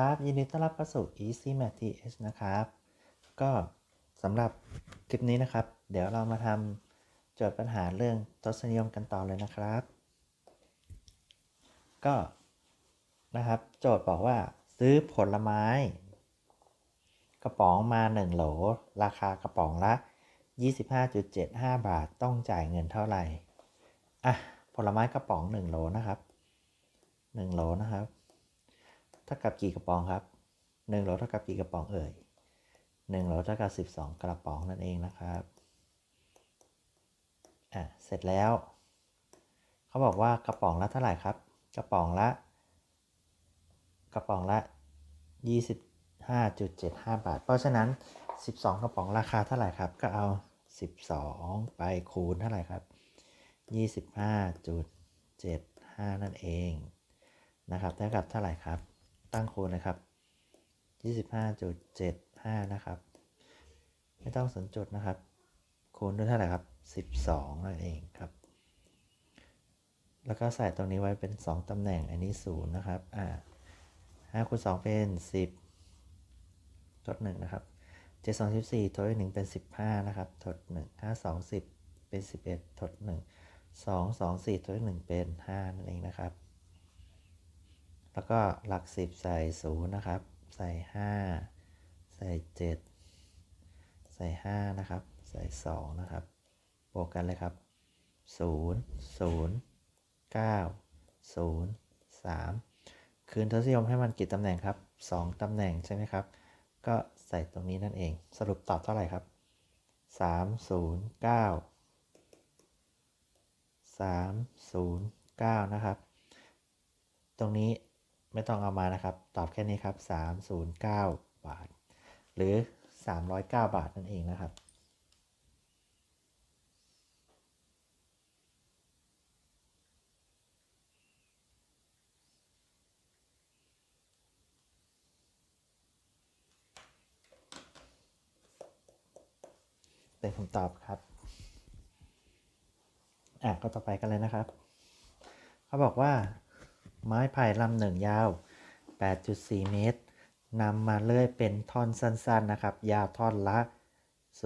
ครับ ยินดีต้อนรับเข้าสู่ Easy Math TH นะครับ ก็สำหรับคลิปนี้นะครับ เดี๋ยวเรามาทำโจทย์ปัญหาเรื่องทศนิยมกันต่อเลยนะครับ ก็นะครับ โจทย์บอกว่า ซื้อผลไม้ กระป๋องมา 1 โหล ราคากระป๋องละ 25.75 บาทต้องจ่ายเงินเท่าไหร่ อะ ผลไม้กระป๋อง 1 โหลนะครับ 1 โหลนะครับ เท่ากับกี่กระป๋องครับ1โหลเท่ากับกี่กระป๋องเอ่ย1โหลเท่ากับ 12 กระป๋องนั่นเองนะครับอะเสร็จแล้ว เขาบอกว่ากระป๋องละเท่าไหร่ครับ กระป๋องละ กระป๋องละ 25.75 บาท เพราะฉะนั้น 12 กระป๋องราคาเท่าไหร่ครับ ก็เอา 12 ไปคูณเท่าไหร่ครับ 25.75 นั่นเองนะครับเท่ากับเท่าไหร่ครับ ตั้งคูณนะครับ25.75 นะครับ ไม่ต้องสนจุดนะครับ คูณด้วยเท่าไหร่ครับ 12นั่นเองครับ แล้วก็ใส่ตรงนี้ไว้เป็น 2ตำแหน่งอันนี้ 0 นะครับ อ่า5คูณ2เป็น 10 ทด 1 นะครับ 7 2 14 ทด 1 เป็น 15 นะครับ ทด 1 5 2 10 เป็น 11 ทด 1 2 2 4 ทด 1 เป็น 5 นั่นเองนะครับ แล้วก็หลัก10ใส่0นะครับ ใส่5ใส่7ใส่5นะครับ ใส่2นะครับ บวกกันเลยครับ0 0 9 0 3คืนทศนิยมให้มันกี่ตำแหน่งครับ2ตำแหน่งใช่ไหมครับ ก็ใส่ตรงนี้นั่นเอง สรุปตอบเท่าไหร่ครับ309 309นะครับ ตรงนี้ ไม่ต้องเอามานะครับ ตอบแค่นี้ครับ 309 บาท หรือ 309 บาทนั่นเองนะครับเป็นคำตอบครับ อะก็ต่อไปกันเลยนะครับ เขาบอกว่า ไม้ไผ่ลำหนึ่งยาว 8.4 เมตรนำมาเลื่อยเป็นท่อนสั้นๆนะครับ ยาวท่อนละ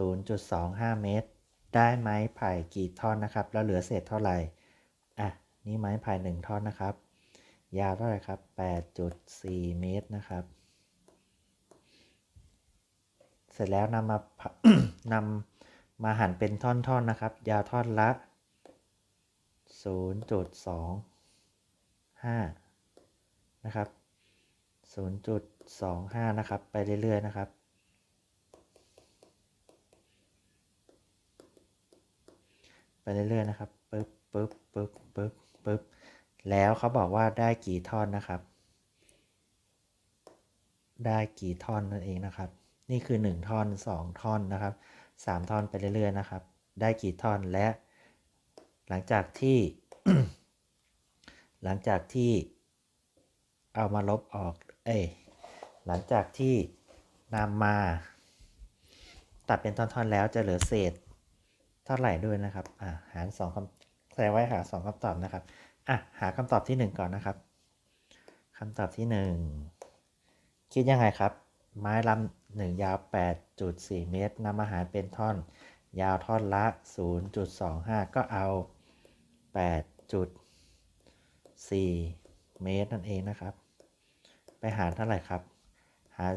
0.25 เมตร ได้ไม้ไผ่กี่ท่อนนะครับ แล้วเหลือเศษเท่าไหร่ อะ นี่ไม้ไผ่หนึ่งท่อนนะครับ ยาวเท่าไหร่ครับ 8.4 เมตรนะครับ เสร็จแล้วนำมานำมาหั่นเป็นท่อนๆนะครับ ยาวท่อนละ 0.2 5 นะครับ 0.25 นะครับ ไปเรื่อย ๆ นะครับ ไปเรื่อย ๆ นะครับปึ๊บปึ๊บปึ๊บปึ๊บปึ๊บแล้วเขาบอกว่าได้กี่ท่อนนะครับ ได้กี่ท่อนนั่นเองนะครับ นี่คือ 1 ท่อน 2 ท่อนนะครับ 3 ท่อนไปเรื่อย ๆ นะครับ ได้กี่ท่อนและ หลังจากที่ หลังจากที่เอามาลบออก เอ้ย หลังจากที่นำมา ตัดเป็นท่อนๆแล้วจะเหลือเศษเท่าไหร่ด้วยนะครับ อ่าหารสองคำแสดงไว้หาสองคำตอบนะครับ อะ หาคำตอบที่หนึ่งก่อนนะครับคำตอบที่หนึ่งคิดยังไงครับ ไม้ลำหนึ่งยาว 8.4 เมตรนำอาหารเป็นท่อน ยาวท่อนละ 0.25 ก็เอา8.4 เมตรนั่นเองนะครับ ไปหารเท่าไหร่ครับ หาร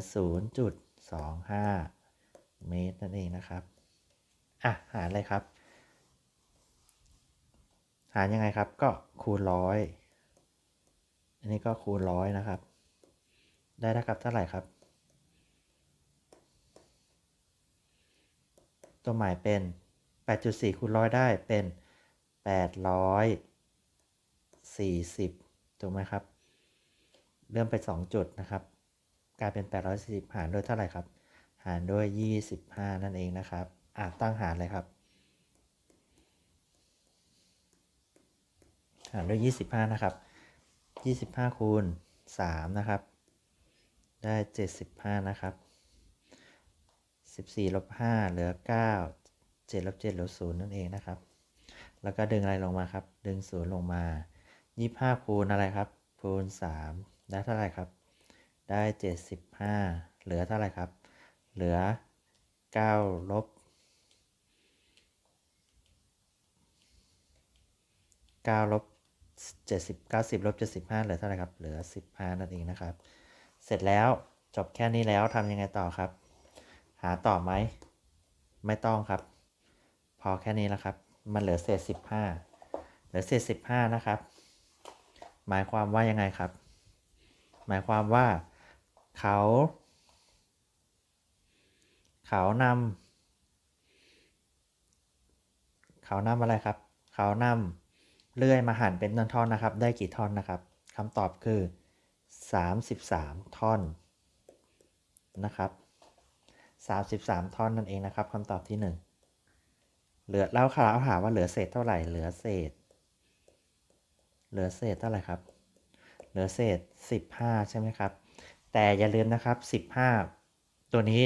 0.25 เมตรนั่นเองนะครับ อะ หารเลยครับ หารยังไงครับ ก็คูณร้อยอันนี้ก็คูณร้อยนะครับ ได้เท่ากับเท่าไหร่ครับ ตัวหมายเป็น 8.4 คูณร้อยได้เป็น 840 ถูกไหมครับ เริ่มไป 2 จุดนะครับ กลายเป็น 840 หารด้วยเท่าไหร่ครับ หารด้วย 25 นั่นเองนะครับ อะตั้งหารเลยครับ หารด้วย 25 นะครับ 25 คูณ 3 นะครับ ได้ 75 นะครับ14ลบ5เหลือ 9 7ลบ7เหลือ0นั่นเองนะครับ แล้วก็ดึงอะไรลงมาครับ ดึง0ลงมา 25คูณอะไรครับ คูณ3ได้เท่าไหร่ครับ ได้75เหลือเท่าไหร่ครับ เหลือ9ลบ9ลบ70 90ลบ75เหลือเท่าไหร่ครับ เหลือ15นั่นเองนะครับ เสร็จแล้วจบแค่นี้แล้วทำยังไงต่อครับ หาต่อไหม ไม่ต้องครับ พอแค่นี้แล้วครับ มันเหลือเศษ15เหลือเศษ15นะครับ หมายความว่ายังไงครับ หมายความว่าเขา เขานำเขานำอะไรครับ เขานำเลื่อยมาหั่นเป็นท่อนๆนะครับ ได้กี่ท่อนนะครับคำตอบคือ 33 ท่อนนะครับ33 ท่อนนั่นเองนะครับคำตอบที่ 1 เหลือแล้วเขาถามว่าเหลือเศษเท่าไหร่เหลือเศษ เหลือเศษเท่าไหร่ครับ เหลือเศษ 15 ใช่ไหมครับ แต่อย่าลืมนะครับ 15 ตัวนี้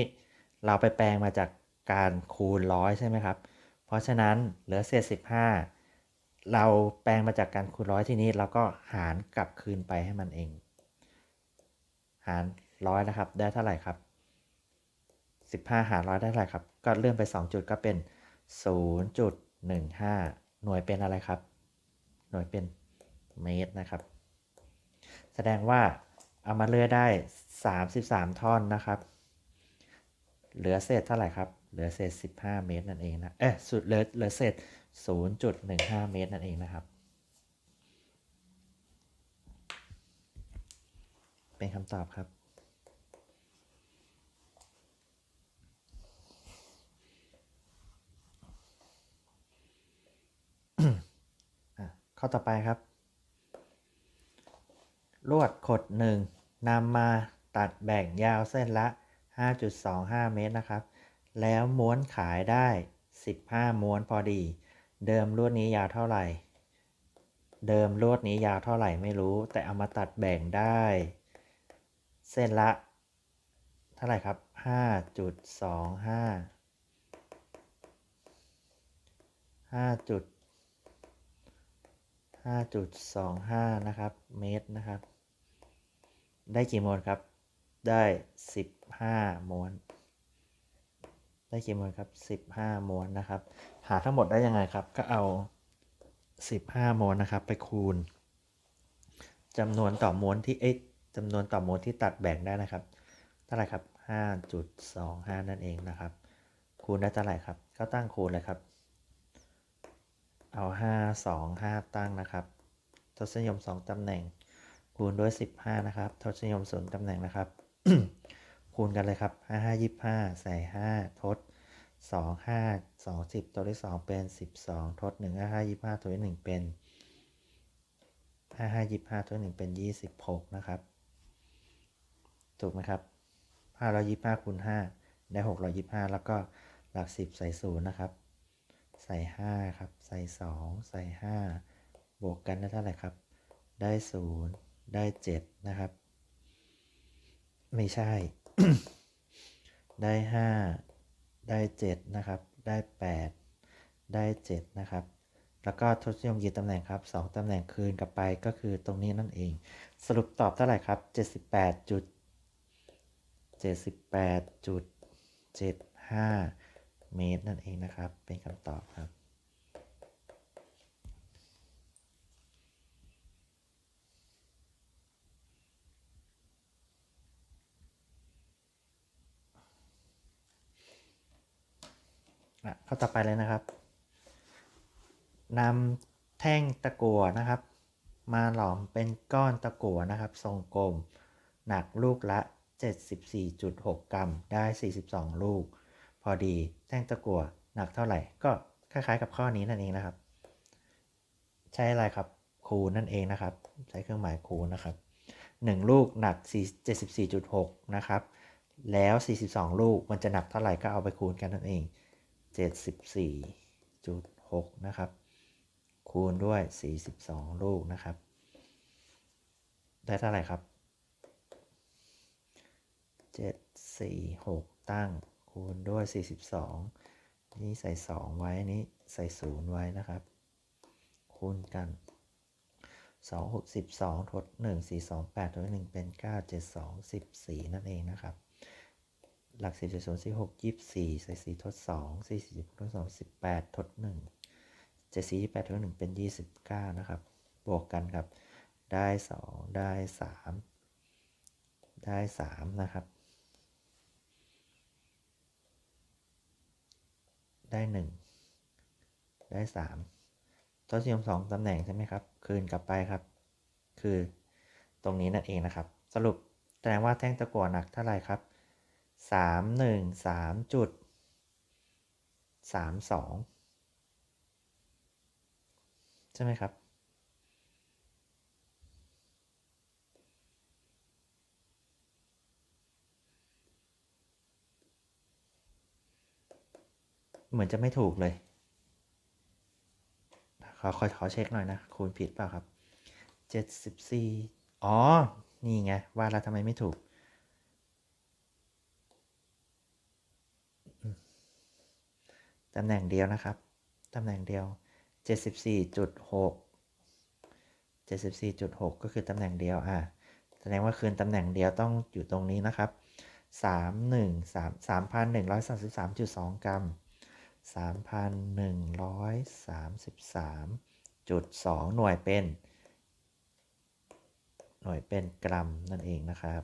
เราไปแปลงมาจากการคูณร้อยใช่ไหมครับ เพราะฉะนั้นเหลือเศษ 15 เราแปลงมาจากการคูณร้อยที่นี้เราก็หารกลับคืนไปให้มันเอง หารร้อยนะครับ ได้เท่าไหร่ครับ15 หารร้อยได้เท่าไหร่ครับ ก็เลื่อนไป 2 จุดก็เป็น 0.15 หน่วยเป็นอะไรครับ หน่วยเป็น เมตรนะครับ แสดงว่าเอามาเลื่อยได้ 33 ท่อนนะครับ เหลือเศษเท่าไหร่ครับ เหลือเศษ 15 เมตรนั่นเองนะ เอ๊ะสุดเหลือเหลือเศษ 0.15 เมตรนั่นเองนะครับ เป็นคำตอบครับอะข้อต่อไปครับ ลวดขดหนึ่งนำมาตัดแบ่งยาวเส้นละ 5.25 เมตรนะครับ แล้วม้วนขายได้ 15 ม้วนพอดี เดิมลวดนี้ยาวเท่าไหร่ เดิมลวดนี้ยาวเท่าไหร่ไม่รู้ แต่เอามาตัดแบ่งได้ เส้นละ เท่าไหร่ครับ 5.25 5.5.25 นะครับ เมตรนะครับ ได้กี่มวนครับ ได้15ม้วนได้กี่มวนครับ15ม้วนนะครับ หาทั้งหมดได้ยังไงครับ ก็เอา15ม้วนนะครับ ไปคูณจำนวนต่อมวนที่เอ๊ะจำนวนต่อมวนที่ตัดแบ่งได้นะครับเท่าไหร่ครับ5.25 นั่นเองนะครับ คูณได้เท่าไหร่ครับ ก็ตั้งคูณเลยครับ เอา 5 2 5 ตั้งนะครับทศนิยม 2ตำแหน่ง คูณด้วย 15 นะครับทศนิยม0ตำแหน่งนะครับ คูณกันเลยครับ 5 5 25 ใส่ 5ทด2 5 2 10 ตัวที่2เป็น 12ทด1 5 5 25 ตัวที่ 1 เป็น 5 5 25 ตัวที่ 1 เป็น 26 นะครับ ถูกไหมครับ 525คูณ5 ได้ 625 แล้วก็หลัก 10 ใส่0นะครับ ใส่ 5 ครับ ใส่ 2 ใส่ 5 บวกกันได้เท่าไหร่ครับ ได้ 0 ได้7นะครับ ไม่ใช่ ได้5ได้7นะครับ ได้8ได้7นะครับ แล้วก็ทศนิยมกี่ตำแหน่งครับ2ตำแหน่งคืนกลับไปก็คือตรงนี้นั่นเอง สรุปตอบเท่าไหร่ครับ78จุด78.75เมตรนั่นเองนะครับ เป็นคำตอบครับ อะข้อต่อไปเลยนะครับนำแท่งตะกั่วนะครับ มาหลอมเป็นก้อนตะกั่วนะครับ ทรงกลม หนักลูกละ 74.6 กรัม ได้ 42 ลูก พอดีแท่งตะกั่วหนักเท่าไหร่ ก็คล้ายๆกับข้อนี้นั่นเองนะครับ ใช้อะไรครับคูณนั่นเองนะครับ ใช้เครื่องหมายคูณนะครับ 1 ลูกหนัก 74.6 นะครับ แล้ว 42 ลูกมันจะหนักเท่าไหร่ก็เอาไปคูณกันนั่นเอง 74.6 นะครับ คูณด้วย 42 ลูกนะครับ ได้เท่าไหร่ครับ 7 4 6 ตั้งคูณด้วย 42 นี่ใส่ 2 ไว้นี้ใส่ 0 ไว้นะครับ คูณกันสองหกสิบสองทดหนึ่งสี่สองแปดทดหนึ่งเป็นเก้าเจ็ดสองสิบสี่นั่นเองนะครับ หลักสิบเจ็ดศูนย์สี่หกยี่สิบสี่ใส่สี่ทดสองสี่สี่ทดสองสิบแปดทดหนึ่งเจ็ดสี่ยี่แปดทดหนึ่งเป็นยี่สิบเก้านะครับ บวกกันครับ ได้สองได้สามได้สามนะครับ ได้หนึ่งได้สามทศนิยมสองตำแหน่งใช่ไหมครับ คืนกลับไปครับ คือตรงนี้นั่นเองนะครับ สรุปแสดงว่าแท่งตะกั่วหนักเท่าไหร่ครับ สามหนึ่งสามจุดสามสองใช่ไหมครับ เหมือนจะไม่ถูกเลย ขอขอขอเช็คหน่อยนะ คูณผิดเปล่าครับเจ็ดสิบสี่อ๋อ นี่ไง ว่าแล้วทำไมไม่ถูก ตำแหน่งเดียวนะครับ ตำแหน่งเดียว 74.6 74.6 ก็คือตำแหน่งเดียวอะแสดงว่าคืนตำแหน่งเดียวต้องอยู่ตรงนี้นะครับ 3 1 3 3,133.2กรัม 3,133.2 หน่วยเป็น หน่วยเป็นกรัมนั่นเองนะครับ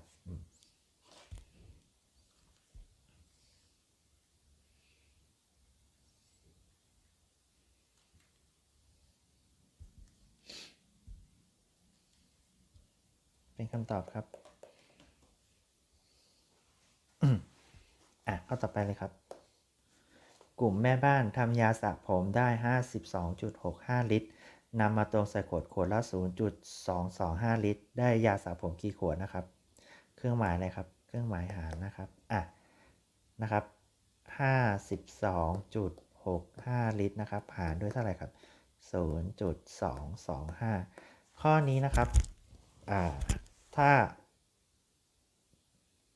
เป็นคำตอบครับอะข้อต่อไปเลยครับ กลุ่มแม่บ้านทำยาสระผมได้ 52.65 ลิตรนำมาตวงใส่ขวดขวดละ 0.225 ลิตร ได้ยาสระผมกี่ขวดนะครับ เครื่องหมายอะไรครับ เครื่องหมายหารนะครับ อะ นะครับ 52.65 ลิตรนะครับ หารด้วยเท่าไหร่ครับ 0.225 ข้อนี้นะครับ อ่า ถ้า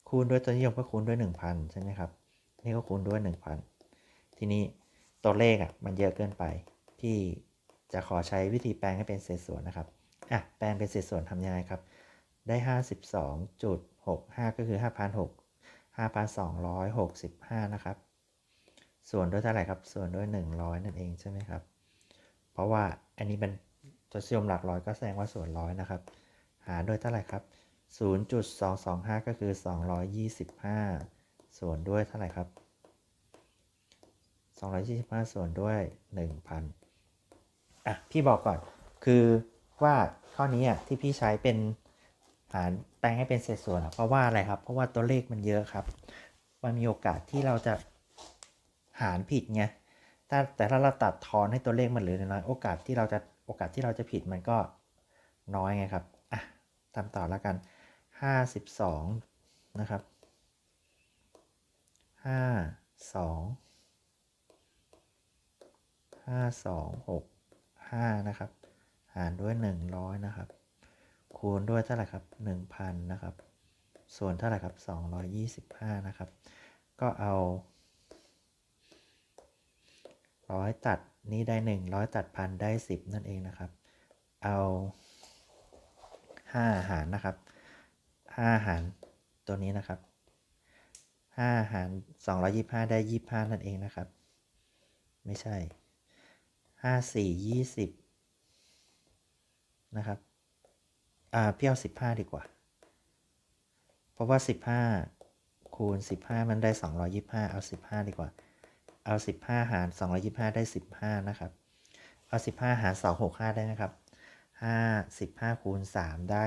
คูณด้วยตัวนิยมก็คูณด้วย 1,000 ใช่ไหมครับ นี่ก็คูณด้วย 1,000 ทีนี้ตัวเลขอะมันเยอะเกินไป พี่จะขอใช้วิธีแปลงให้เป็นเศษส่วนนะครับอะแปลงเป็นเศษส่วนทำยังไงครับ ได้ 52.65 ก็คือ5,600 5,265 นะครับ ส่วนด้วยเท่าไหร่ครับ ส่วนด้วย 100 นั่นเองใช่ไหมครับ เพราะว่าอันนี้เป็นตัวนิยมหลักร้อยก็แสดงว่าส่วนร้อยนะครับ หารด้วยเท่าไหร่ครับ 0.225 ก็คือ 225 ส่วนด้วยเท่าไหร่ครับ 225 ส่วนด้วย 1,000 อะ พี่บอกก่อน คือว่าข้อนี้อะที่พี่ใช้เป็นหารแปลงให้เป็นเศษส่วนอะเพราะว่าอะไรครับ เพราะว่าตัวเลขมันเยอะครับ มันมีโอกาสที่เราจะหารผิดไงถ้าแต่ถ้าเราตัดทอนให้ตัวเลขมันเหลือน้อยโอกาสที่เราจะโอกาสที่เราจะผิดมันก็น้อยไงครับ ทำต่อแล้วกัน 52 นะครับ 52 5265 นะครับ หารด้วย 100 นะครับ คูณด้วยเท่าไหร่ครับ 1,000 นะครับ ส่วนเท่าไหร่ครับ 225 นะครับ ก็เอาร้อยตัดนี้ได้ 100ตัดพันได้ 10 นั่นเองนะครับ เอา 5หารนะครับ5หารตัวนี้นะครับ5หาร225ได้25นั่นเองนะครับ ไม่ใช่5 4 20นะครับ อ่าพี่เอา15ดีกว่า เพราะว่า15คูณ15มันได้225เอา15ดีกว่า เอา15หาร225ได้15นะครับ เอา15หาร265ได้ไหมครับ 5 15คูณ3ได้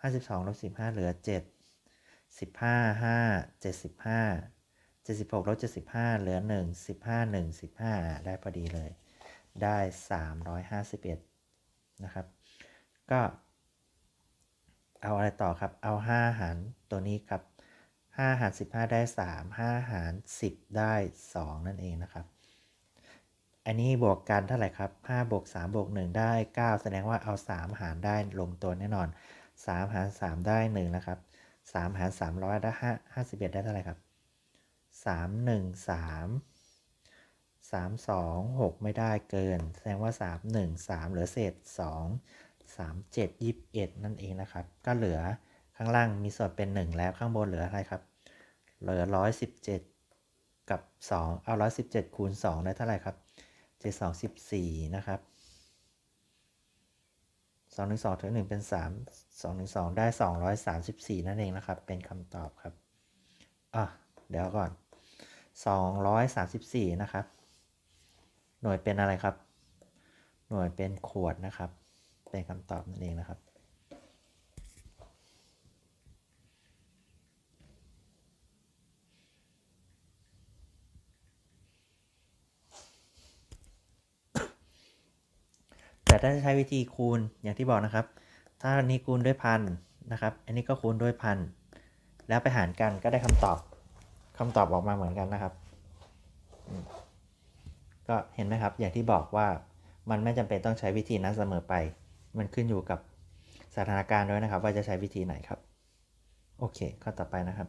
45 52ลบ15 เหลือ 7 15 5 75 76ลบ75 เหลือ 1 15 1 15 ได้พอดีเลย ได้ 351 นะครับ ก็เอาอะไรต่อครับ เอา 5 หารตัวนี้ครับ 5 หาร 15 ได้ 3 5 หาร 10 ได้ 2 นั่นเองนะครับ อันนี้บวกกันเท่าไหร่ครับ5บวก3บวก1ได้ 9 แสดงว่าเอา 3 หารได้ลงตัวแน่นอน 3 หาร 3 ได้ 1 นะครับ 3 หาร 300 ได้5 51 ได้เท่าไหร่ครับ 3 1 3 3 2 6 ไม่ได้เกิน แสดงว่า 3 1 3 เหลือเศษ 2 3 7 21 นั่นเองนะครับ ก็เหลือข้างล่างมีส่วนเป็น 1 แล้วข้างบนเหลืออะไรครับ เหลือ 117 กับ 2 เอา 117 คูณ 2 ได้เท่าไหร่ครับ 7 2 14นะครับ2 1 2ถึง1เป็น3 2 1 2ได้234นั่นเองนะครับ เป็นคำตอบครับอะเดี๋ยวก่อน234นะครับ หน่วยเป็นอะไรครับ หน่วยเป็นขวดนะครับ เป็นคำตอบนั่นเองนะครับ แต่ถ้าจะใช้วิธีคูณอย่างที่บอกนะครับ ถ้านี้คูณด้วยพันนะครับ อันนี้ก็คูณด้วยพันแล้วไปหารกันก็ได้คำตอบคำตอบออกมาเหมือนกันนะครับ ก็เห็นไหมครับ อย่างที่บอกว่ามันไม่จำเป็นต้องใช้วิธีนั้นเสมอไป มันขึ้นอยู่กับสถานการณ์ด้วยนะครับ ว่าจะใช้วิธีไหนครับ โอเคข้อต่อไปนะครับ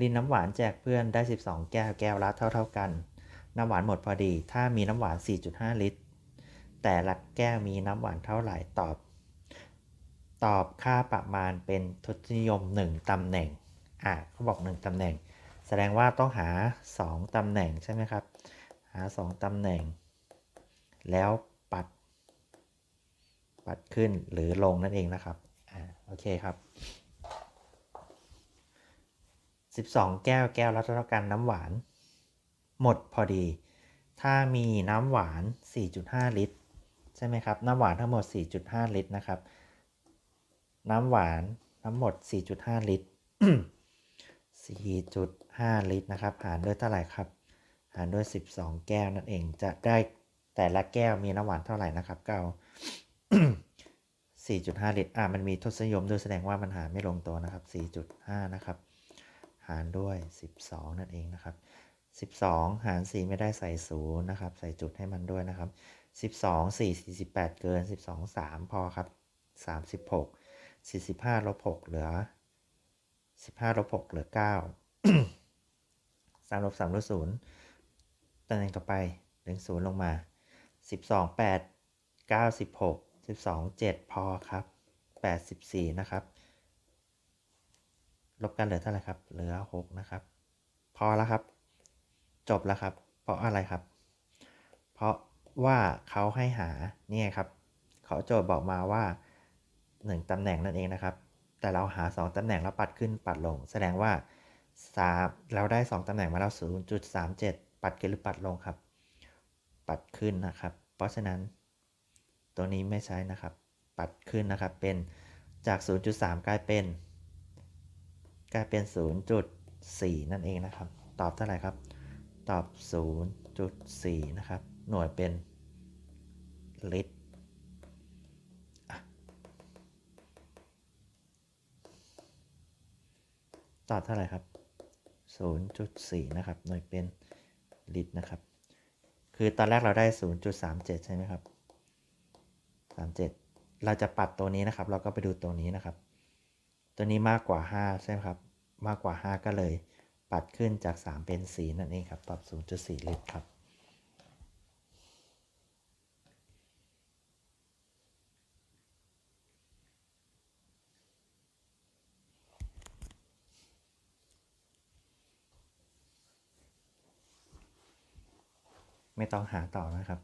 ลินน้ำหวานแจกเพื่อนได้ 12 แก้วแก้วละเท่าๆกัน น้ำหวานหมดพอดี ถ้ามีน้ำหวาน 4.5 ลิตร แต่ละแก้วมีน้ำหวานเท่าไหร่ตอบ ตอบค่าประมาณเป็นทศนิยม 1ตำแหน่ง อะเขาบอก 1ตำแหน่ง แสดงว่าต้องหา 2ตำแหน่งใช่ไหมครับ หา 2ตำแหน่ง แล้วปัด ปัดขึ้นหรือลงนั่นเองนะครับ อ่าโอเคครับ12 แก้วแก้วละเท่ากันน้ำหวาน หมดพอดี ถ้ามีน้ำหวาน 4.5 ลิตร ใช่ไหมครับ น้ำหวานทั้งหมด 4.5 ลิตรนะครับ น้ำหวานทั้งหมด 4.5 ลิตร 4.5 ลิตรนะครับ หารด้วยเท่าไหร่ครับ หารด้วย 12 แก้วนั่นเอง จะได้แต่ละแก้วมีน้ำหวานเท่าไหร่นะครับเก็เอา4.5 ลิตร อะมันมีทศนิยมด้วยแสดงว่ามันหารไม่ลงตัวนะครับ 4.5 นะครับ หารด้วย 12 นั่นเองนะครับ 12 หาร 4 ไม่ได้ใส่ศูนย์นะครับ ใส่จุดให้มันด้วยนะครับ 12 4 48 เกิน 12 3 พอครับ 36 45ลบ6เหลือ 15ลบ6เหลือ 9 3ลบ3ลบ0ตำแหน่งต่อไปดึง0ลงมา 12 8 96 12 7 พอครับ 84 นะครับ ลบกันเหลือเท่าไหร่ครับ เหลือ 6 นะครับ พอแล้วครับ จบแล้วครับ เพราะอะไรครับ เพราะว่าเขาให้หาเนี่ยครับเขาโจทย์บอกมาว่า 1ตำแหน่งนั่นเองนะครับ แต่เราหา 2ตำแหน่งแล้วปัดขึ้นปัดลง แสดงว่า 3 เราได้ 2ตำแหน่งมาแล้ว 0.37 ปัดขึ้นหรือปัดลงครับ ปัดขึ้นนะครับ เพราะฉะนั้น ตัวนี้ไม่ใช้นะครับ ปัดขึ้นนะครับเป็นจาก 0.3 กลายเป็น กลายเป็น 0.4 นั่นเองนะครับ ตอบเท่าไหร่ครับ ตอบ 0.4 นะครับ หน่วยเป็นลิตรตอบเท่าไหร่ครับ 0.4 นะครับ หน่วยเป็นลิตรนะครับ คือตอนแรกเราได้ 0.37 ใช่ไหมครับ 37 เราจะปัดตัวนี้นะครับ เราก็ไปดูตัวนี้นะครับ ตัวนี้มากกว่า 5 ใช่ไหมครับ มากกว่า 5 ก็เลย ปัดขึ้นจาก 3 เป็น 4 นั่นเองครับ ตอบ 0.4 ลิตรครับ ไม่ต้องหาต่อนะครับ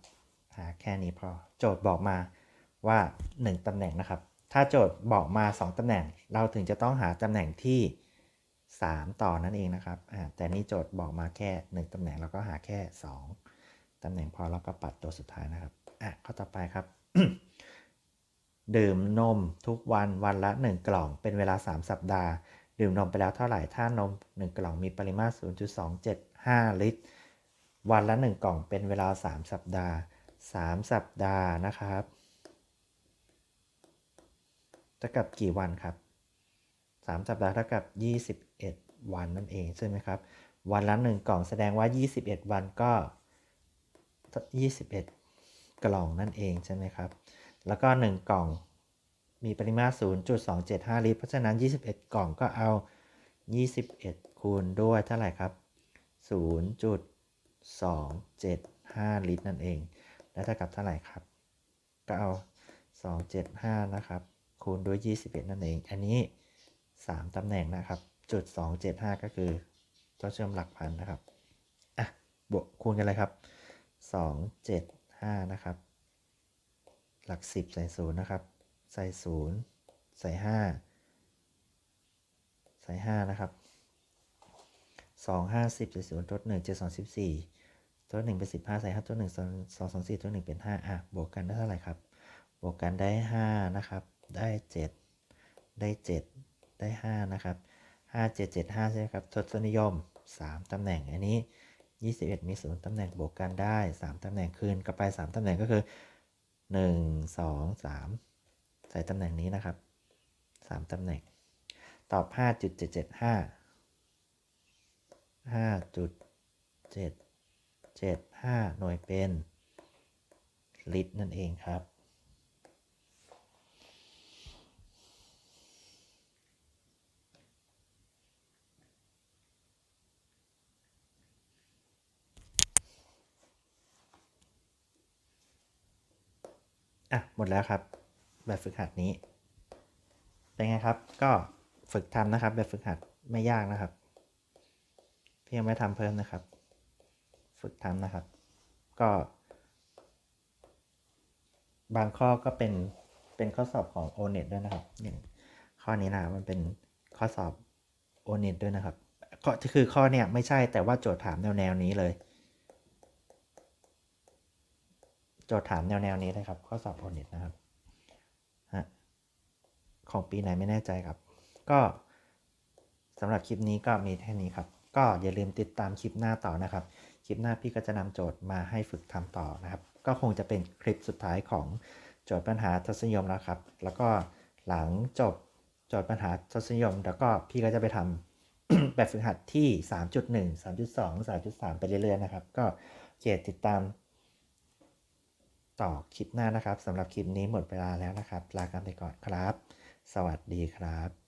หาแค่นี้พอ โจทย์บอกมาว่า 1ตำแหน่งนะครับ ถ้าโจทย์บอกมา 2ตำแหน่ง เราถึงจะต้องหาตำแหน่งที่ 3 ต่อนั่นเองนะครับแต่นี่โจทย์บอกมาแค่ 1 ตำแหน่งเราก็หาแค่ 2 ตำแหน่งพอแล้วก็ปัดตัวสุดท้ายนะครับอะข้อต่อไปครับ ดื่มนมทุกวันวันละ 1 กล่อง เป็นเวลา 3 สัปดาห์ ดื่มนมไปแล้วเท่าไหร่ ถ้านม 1 กล่องมีปริมาตร 0.275 ลิตร วันละ 1 กล่องเป็นเวลา 3 สัปดาห์ 3 สัปดาห์นะครับเท่ากับกี่วันครับ 3 สัปดาห์เท่ากับ 21 วันนั่นเองใช่ไหมครับ วันละ1กล่องแสดงว่า 21 วันก็ 21 กล่องนั่นเองใช่ไหมครับ แล้วก็ 1 กล่องมีปริมาตร 0.275 ลิตร เพราะฉะนั้น 21 กล่องก็เอา 21 คูณด้วยเท่าไหร่ครับ 0.275 ลิตรนั่นเอง แล้วเท่ากับเท่าไหร่ครับ ก็เอา 275 นะครับ คูณด้วย 21 นั่นเอง อันนี้ 3 ตำแหน่งนะครับ จุด 275 ก็คือตัวเชื่อมหลักพันนะครับ อะ บวกคูณกันเลยครับ 275 นะครับ หลัก 10 ใส่0นะครับ ใส่0ใส่5ใส่5นะครับ2 50ใส่0ทด1 7 2 14ทด1เป็น 15 ใส่5ทด1 2 2 2 4ทด1เป็น 5 อะ บวกกันได้เท่าไหร่ครับ บวกกันได้ 5 นะครับ ได้ 7 ได้ 7 ได้ 5 นะครับ 5 7 7 5 ใช่ไหมครับทศนิยม 3 ตำแหน่ง อันนี้ 21 มี 0 ตำแหน่งบวกกันได้ 3 ตำแหน่งคืนกลับไป 3 ตำแหน่งก็คือ 1 2 3 ใส่ตำแหน่งนี้นะครับ 3 ตำแหน่ง ตอบ 5.775 5.775 หน่วยเป็น ลิตรนั่นเองครับ อะหมดแล้วครับ แบบฝึกหัดนี้ เป็นไงครับ ก็ฝึกทำนะครับ แบบฝึกหัดไม่ยากนะครับ เพียงไม่ทำเพิ่มนะครับ ฝึกทำนะครับ ก็ บางข้อก็เป็นเป็นข้อสอบของ o n e t ด้วยนะครับอย่างข้อนี้นะมันเป็นข้อสอบ o n e t ด้วยนะครับก็คือข้อเนี่ยไม่ใช่แต่ว่าโจทย์ถามแนวแนวนี้เลย โจทย์ถามแนวแนวนี้เลยครับ ข้อสอบ o n e t นะครับฮะของปีไหนไม่แน่ใจครับ ก็สำหรับคลิปนี้ก็มีแค่นี้ครับ ก็อย่าลืมติดตามคลิปหน้าต่อนะครับ คลิปหน้าพี่ก็จะนำโจทย์มาให้ฝึกทำต่อนะครับ ก็คงจะเป็นคลิปสุดท้ายของโจทย์ปัญหาทศนิยมแล้วครับ แล้วก็หลังจบโจทย์ปัญหาทศนิยม แล้วก็พี่ก็จะไปทำแบบฝึกหัดที่ 3.1 3.2 3.3 ไปเรื่อยๆนะครับ ก็เกียรติดตาม ต่อคลิปหน้านะครับสำหรับคลิปนี้หมดเวลาแล้วนะครับ ลากันไปก่อนครับ สวัสดีครับ